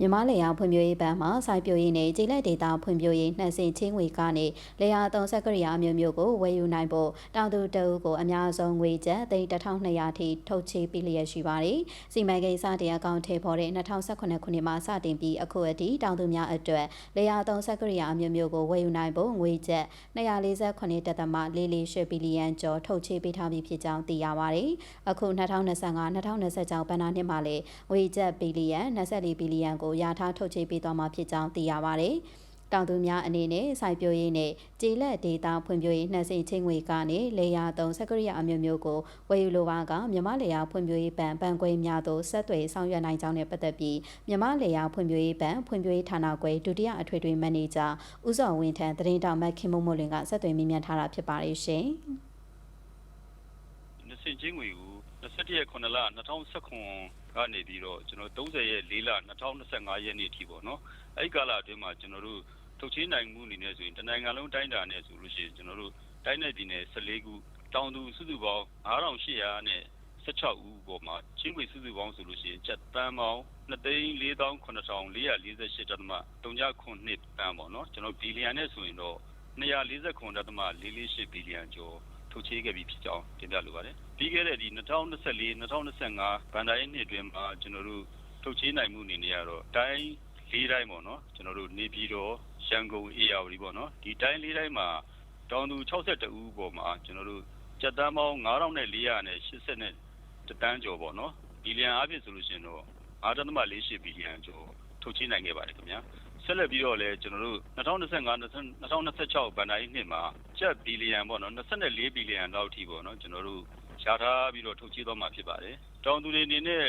မြန်မာလေယာဖွံ့ဖြိုးရေးဘဏ်မှစိုက်ပျိုးရေးနဲ့ကျေးလက်ဒေသဖွံ့ဖြိုးရေးနှံစင်ချင်းငွေကနေလေယာသုံးဆက်ကရိယာအမျိုးမျိုးကိုဝယ်ယူနိုင်ဖို့တောင်သူတအုပ်ကိုအများဆုံးငွေကျပ်သိန်း1200ထိထုတ်ချေပေးလျက်ရှိပါတယ်။စီမံကိန်းစတင်အကောင့်ထဲပေါ်တဲ့2018ခုနှစ်မှာစတင်ပြီးအခုအထိတောင်သူများအတွက်လေယာသုံးဆက်ကရိယာအမျိုးမျိုးကိုဝယ်ယူနိုင်ဖို့ငွေကျပ်248.48ဘီလီယံကျော်ထုတ်ချေပေးထားပြီးဖြစ်ကြောင်းသိရပါတယ်။အခု2025-2026ဘဏ္ဍာနှစ်မှာလည်းငွေကျပ်ဘီလီယံ24ဘီလီယံကိုရထားထုတ်ချေပေးသွားမှာဖြစ်ကြောင်းသိရပါတယ်။တောင်သူများအနေနဲ့စိုက်ပျိုးရေးနဲ့ကျေးလက်ဒေသဖွံ့ဖြိုးရေးနှံစင်ချင်းငွေကနေလေယာသုံးစက်ကရိယာအမျိုးမျိုးကိုဝယ်ယူလိုပါကမြမလေယာဖွံ့ဖြိုးရေးဘဏ်ဘဏ်ခွဲများသို့ဆက်သွယ်ဆောင်ရွက်နိုင်ကြောင်းနဲ့ပတ်သက်ပြီးမြမလေယာဖွံ့ဖြိုးရေးဘဏ်ဖွံ့ဖြိုးရေးဌာနခွဲဒုတိယအထွေထွေမန်နေဂျာဦးစောဝင်းထံသတင်းတောက်မက်ခင်မုံမို့လင်ကဆက်သွယ်မေးမြန်းထားတာဖြစ်ပါတယ်ရှင်။နစင်ချင်းငွေကို21ရက်9လ2019 ကနေပြီးတော့ကျွန်တော်30ရက်4လ2025ရက်နေ့အထိပေါ့နော်အဲ့ဒီကာလအတွင်းမှာကျွန်တော်တို့ထုတ်ချင်းနိုင်မှုအနေနဲ့ဆိုရင်တနိုင်ငံလုံးတိုင်းတာနဲ့ဆိုလို့ရှိရင်ကျွန်တော်တို့တိုင်းနယ်ပြည်နယ်14ခုတောင်သူစုစုပေါင်း9800နဲ့16ဦးပေါ်မှာချင်းငွေစုစုပေါင်းဆိုလို့ရှိရင်ချက်တန်းပေါင်း2,494,448တက်တမ3.9တန်းပေါ့နော်ကျွန်တော်ဘီလီယံနဲ့ဆိုရင်တော့249တက်တမ448ဘီလီယံကျော် ထုတ်ချေခဲ့ပြီးဖြစ်ကြောင်းတင်ပြလိုပါတယ်။ပြီးခဲ့တဲ့ဒီ2024 2025ဘဏ္ဍာရေးနှစ်အတွင်းမှာကျွန်တော်တို့ထုတ်ချေနိုင်မှုအနေနဲ့ကတော့တိုင်း၄တိုင်းပေါ့နော်ကျွန်တော်တို့နေပြည်တော်ရန်ကုန်အေရဝတီပေါ့နော်ဒီတိုင်း၄တိုင်းမှာတောင်သူ62ဦးပေါ်မှာကျွန်တော်တို့စက်တန်းပေါင်း9480နဲ့80နဲ့တန်းကျော်ပေါ့နော်ဘီလီယံအဖြစ်ဆိုလို့ရှိရင်တော့9.48ဘီလီယံကျော်ထုတ်ချေနိုင်ခဲ့ပါတယ်ခင်ဗျာ။ဆက်လက်ပြီးတော့လည်းကျွန်တော်တို့2025 2026ဘဏ္ဍာရေးနှစ်မှာ ကျပ်ဘီလီယံပေါ့နော်24ဘီလီယံလောက်ထိပေါ့နော်ကျွန်တော်တို့ရှားထားပြီးတော့ထုတ်ချေသွားမှာဖြစ်ပါတယ်။တောင်သူတွေအနေနဲ့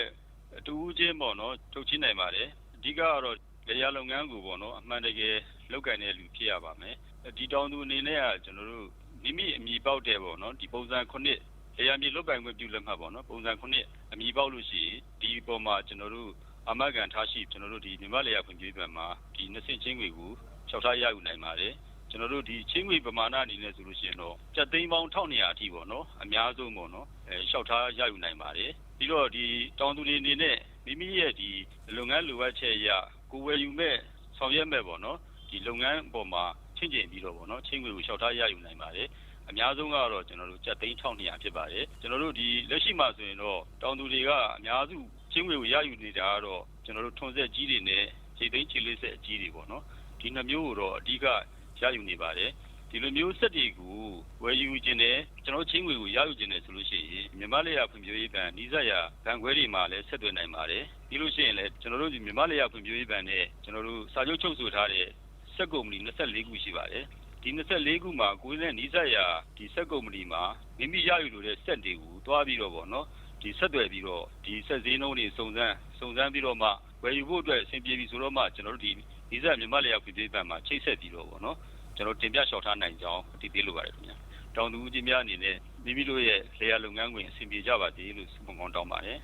တူဦးချင်းပေါ့နော်ထုတ်ချေနိုင်ပါတယ်။အဓိကကတော့လေယာလုပ်ငန်းကိုပေါ့နော်အမှန်တကယ်လုပ်ကင်တဲ့လူဖြစ်ရပါမယ်။ဒီတောင်သူအနေနဲ့ကကျွန်တော်တို့မိမိအမိပေါက်တဲ့ပေါ့နော်ဒီပုံစံ9လေယာမြေလုတ်ပိုင်ခွင့်ပြုလက်မှတ်ပေါ့နော်ပုံစံ9အမိပေါက်လို့ရှိရင်ဒီပေါ်မှာကျွန်တော်တို့အမကန်ထားရှိကျွန်တော်တို့ဒီမြန်မာလေယာဖွံ့ဖြိုးရေးဘဏ်မှာဒီနှစ်ဆင့်ချင်းငွေကိုလျှောက်ထားရယူနိုင်ပါတယ် ကျွန်တော်တို့ဒီချင်းငွေပမာဏအနေနဲ့ဆိုလို့ရှိရင်တော့စက်သိန်းပေါင်း1200အထိပေါ့နော်အများဆုံးပေါ့နော်အဲလျှောက်ထားရယူနိုင်ပါတယ်ပြီးတော့ဒီတောင်သူတွေအနေနဲ့မိမိရဲ့ဒီလုပ်ငန်းလိုအပ်ချက်အရကိုဝယ်ယူမဲ့ဆောင်ရွက်မဲ့ပေါ့နော်ဒီလုပ်ငန်းပေါ်မှာချင်းကျင်ပြီးတော့ပေါ့နော်ချင်းငွေကိုလျှောက်ထားရယူနိုင်ပါတယ်အများဆုံးကတော့ကျွန်တော်တို့စက်သိန်း1200ဖြစ်ပါတယ်ကျွန်တော်တို့ဒီလက်ရှိမှာဆိုရင်တော့တောင်သူတွေကအများစုချင်းငွေကိုရယူနေတာကတော့ကျွန်တော်တို့ထွန်ဆက်ကြီးတွေနဲ့ခြေသိမ်းခြေလေးဆက်အကြီးတွေပေါ့နော်ဒီနှမျိုးကိုတော့အဓိက ရယူနေပါတယ်ဒီလိုမျိုးစက်တွေကိုဝယ်ယူခြင်းနဲ့ကျွန်တော်ချင်းငွေကိုရယူခြင်းနဲ့ဆိုလို့ရှိရင်မြန်မာလေယာဖွံ့ဖြိုးရေးဘဏ်နီးစပ်ရာဘဏ်ခွဲတွေမှာလည်းဆက်သွယ်နိုင်ပါတယ်ပြီးလို့ရှိရင်လည်းကျွန်တော်တို့ဒီမြန်မာလေယာဖွံ့ဖြိုးရေးဘဏ်နဲ့ကျွန်တော်တို့စာချုပ်ချုပ်ဆိုထားတဲ့စက်ကုမ္ပဏီ24ခုရှိပါတယ်ဒီ24ခုမှာကိုယ်နဲ့နီးစပ်ရာဒီစက်ကုမ္ပဏီမှာမိမိရယူလိုတဲ့စက်တွေကိုတွားပြီးတော့ပေါ့နော်ဒီဆက်သွယ်ပြီးတော့ဒီဆက်စည်းနှုန်းတွေစုံစမ်းစုံစမ်းပြီးတော့မှ ဝယ်ယူဖို့အတွက်အဆင်ပြေပြီဆိုတော့မှကျွန်တော်တို့ဒီဒီဆက်မြန်မာလေယာဖွံ့ဖြိုးရေးဘဏ်မှာချိတ်ဆက်ပြီးတော့ပေါ့နော်ကျွန်တော်တင်ပြလျှောက်ထားနိုင်ကြောင်းအတည်ပြုလိုပါတယ်ခင်ဗျာတောင်သူကြီးများအနေနဲ့မိမိတို့ရဲ့လေယာလုပ်ငန်းခွင်အဆင်ပြေကြပါစေလို့ဆုမွန်ကောင်းတောင်းပါတယ်